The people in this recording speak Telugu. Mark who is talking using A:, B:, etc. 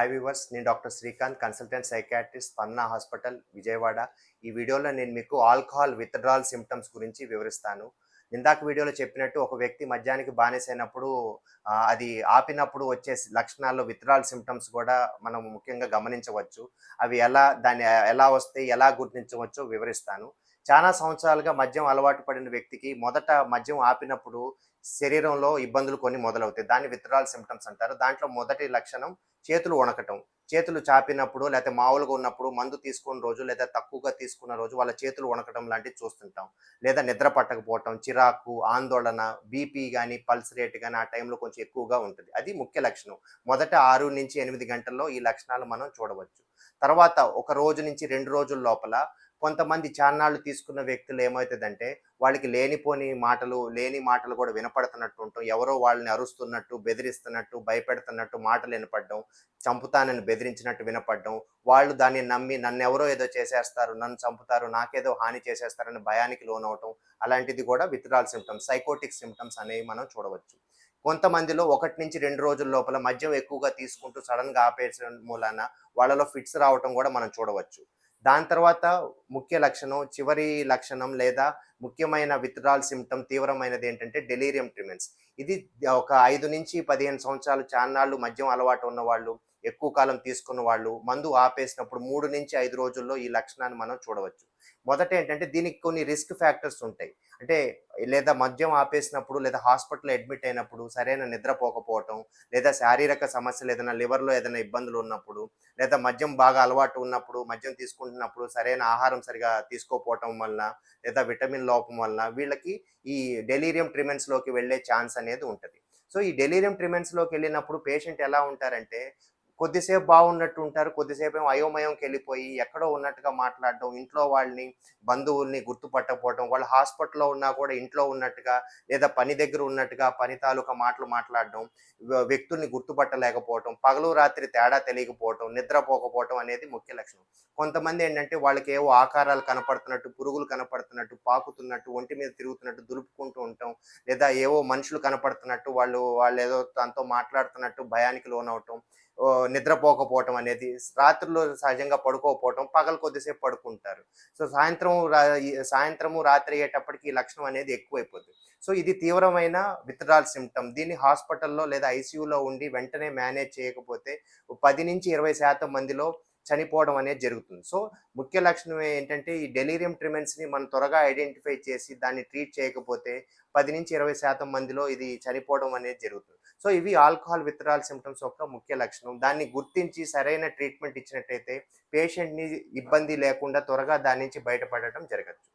A: హాయ్ వివర్స్ నేను doctor Srikanth consultant psychiatrist Panna hospital Vijayawada. ఈ వీడియోలో నేను మీకు ఆల్కహాల్ విత్డ్రాల్ సిమ్టమ్స్ గురించి వివరిస్తాను. ఇందాక వీడియోలో చెప్పినట్టు ఒక వ్యక్తి మద్యానికి బానిసైనప్పుడు అది ఆపినప్పుడు వచ్చే లక్షణాల్లో విత్డ్రాల్ సిమ్టమ్స్ కూడా మనం ముఖ్యంగా గమనించవచ్చు. అవి ఎలా దాన్ని ఎలా వస్తే ఎలా గుర్తించవచ్చో వివరిస్తాను. చాలా సంవత్సరాలుగా మద్యం అలవాటు పడిన వ్యక్తికి మొదట మద్యం ఆపినప్పుడు శరీరంలో ఇబ్బందులు కొన్ని మొదలవుతాయి. దాన్ని విత్డ్రాల్ సిమ్టమ్స్ అంటారు. దాంట్లో మొదటి లక్షణం చేతులు వణకటం. చేతులు చాపినప్పుడు లేకపోతే మామూలుగా ఉన్నప్పుడు మందు తీసుకున్న రోజు లేదా తక్కువగా తీసుకున్న రోజు వాళ్ళ చేతులు వణకటం లాంటివి చూస్తుంటాం. లేదా నిద్ర పట్టకపోవటం చిరాకు ఆందోళన బీపీ కానీ పల్స్ రేట్ కానీ ఆ టైంలో కొంచెం ఎక్కువగా ఉంటుంది. అది ముఖ్య లక్షణం. మొదట ఆరు నుంచి ఎనిమిది గంటల్లో ఈ లక్షణాలు మనం చూడవచ్చు. తర్వాత ఒక రోజు నుంచి రెండు రోజుల లోపల కొంతమంది చాన్నాళ్ళు తీసుకున్న వ్యక్తులు ఏమవుతుందంటే వాళ్ళకి లేనిపోని మాటలు లేని మాటలు కూడా వినపడుతున్నట్టు ఉంటాం. ఎవరో వాళ్ళని అరుస్తున్నట్టు బెదిరిస్తున్నట్టు భయపెడుతున్నట్టు మాటలు వినపడడం చంపుతానని బెదిరించినట్టు వినపడడం వాళ్ళు దాన్ని నమ్మి నన్ను ఎవరో ఏదో చేసేస్తారు నన్ను చంపుతారు నాకేదో హాని చేసేస్తారని భయానికి లోనవటం అలాంటిది కూడా విత్డ్రాల్ సిమ్టమ్స్ సైకోటిక్ సిమ్టమ్స్ అనేవి మనం చూడవచ్చు. కొంతమందిలో ఒకటి నుంచి రెండు రోజుల లోపల మద్యం ఎక్కువగా తీసుకుంటూ సడన్గా మూలాన వాళ్ళలో ఫిట్స్ రావటం కూడా మనం చూడవచ్చు. దాని తర్వాత ముఖ్య లక్షణం చివరి లక్షణం లేదా ముఖ్యమైన విత్డ్రాల్ సిమ్టమ్ తీవ్రమైనది ఏంటంటే డెలీరియం ట్రిమెంట్స్ ఇది ఒక ఐదు నుంచి పదిహేను సంవత్సరాలు చాన్నాళ్ళు మద్యం అలవాటు ఉన్నవాళ్ళు ఎక్కువ కాలం తీసుకున్న వాళ్ళు మందు ఆపేసినప్పుడు మూడు నుంచి ఐదు రోజుల్లో ఈ లక్షణాన్ని మనం చూడవచ్చు. మొదట ఏంటంటే దీనికి కొన్ని రిస్క్ ఫ్యాక్టర్స్ ఉంటాయి. అంటే లేదా మద్యం ఆపేసినప్పుడు లేదా హాస్పిటల్లో అడ్మిట్ అయినప్పుడు సరైన నిద్రపోకపోవటం లేదా శారీరక సమస్యలు ఏదైనా లివర్లో ఏదైనా ఇబ్బందులు ఉన్నప్పుడు లేదా మద్యం బాగా అలవాటు ఉన్నప్పుడు మద్యం తీసుకుంటున్నప్పుడు సరైన ఆహారం సరిగా తీసుకోకపోవటం వలన లేదా విటమిన్ లోపం వలన వీళ్ళకి ఈ డెలీరియం ట్రిమెంట్స్లోకి వెళ్ళే ఛాన్స్ అనేది ఉంటుంది. సో ఈ డెలీరియం ట్రిమెంట్స్లోకి వెళ్ళినప్పుడు పేషెంట్ ఎలా ఉంటారంటే కొద్దిసేపు బాగున్నట్టు ఉంటారు కొద్దిసేపు ఏమో అయోమయంకి వెళ్ళిపోయి ఎక్కడో ఉన్నట్టుగా మాట్లాడడం ఇంట్లో వాళ్ళని బంధువుల్ని గుర్తుపట్టకపోవడం వాళ్ళు హాస్పిటల్లో ఉన్నా కూడా ఇంట్లో ఉన్నట్టుగా లేదా పని దగ్గర ఉన్నట్టుగా పని తాలూకా మాటలు మాట్లాడడం వ్యక్తుల్ని గుర్తుపట్టలేకపోవడం పగలు రాత్రి తేడా తెలియకపోవడం నిద్రపోకపోవడం అనేది ముఖ్య లక్షణం. కొంతమంది ఏంటంటే వాళ్ళకి ఏవో ఆకారాలు కనపడుతున్నట్టు పురుగులు కనపడుతున్నట్టు పాకుతున్నట్టు ఒంటి మీద తిరుగుతున్నట్టు దులుపుకుంటూ ఉంటాం లేదా ఏవో మనుషులు కనపడుతున్నట్టు వాళ్ళు వాళ్ళు ఏదో తనతో మాట్లాడుతున్నట్టు భయానికి లోనవటం నిద్రపోకపోవటం అనేది రాత్రులు సహజంగా పడుకోకపోవటం పగలు కొద్దిసేపు పడుకుంటారు. సో సాయంత్రం రా- సాయంత్రము రాత్రి అయ్యేటప్పటికి ఈ లక్షణం అనేది ఎక్కువైపోతుంది సో ఇది తీవ్రమైన విత్డ్రాల్ సిమ్టమ్ దీన్ని హాస్పిటల్లో లేదా ఐసీయూలో ఉండి వెంటనే మేనేజ్ చేయకపోతే పది నుంచి ఇరవై శాతం మందిలో చనిపోవడం అనేది జరుగుతుంది. సో ముఖ్య లక్షణం ఏంటంటే ఈ డెలీరియం ట్రిమెంట్స్ని మనం త్వరగా ఐడెంటిఫై చేసి దాన్ని ట్రీట్ చేయకపోతే పది నుంచి ఇరవై శాతం మందిలో ఇది చనిపోవడం అనేది జరుగుతుంది. సో ఇవి ఆల్కహాల్ విత్డ్రాల్ సిమ్టమ్స్ యొక్క ముఖ్య లక్షణం. దాన్ని గుర్తించి సరైన ట్రీట్మెంట్ ఇచ్చినట్టయితే పేషెంట్ని ఇబ్బంది లేకుండా త్వరగా దాని నుంచి బయటపడటం జరగచ్చు.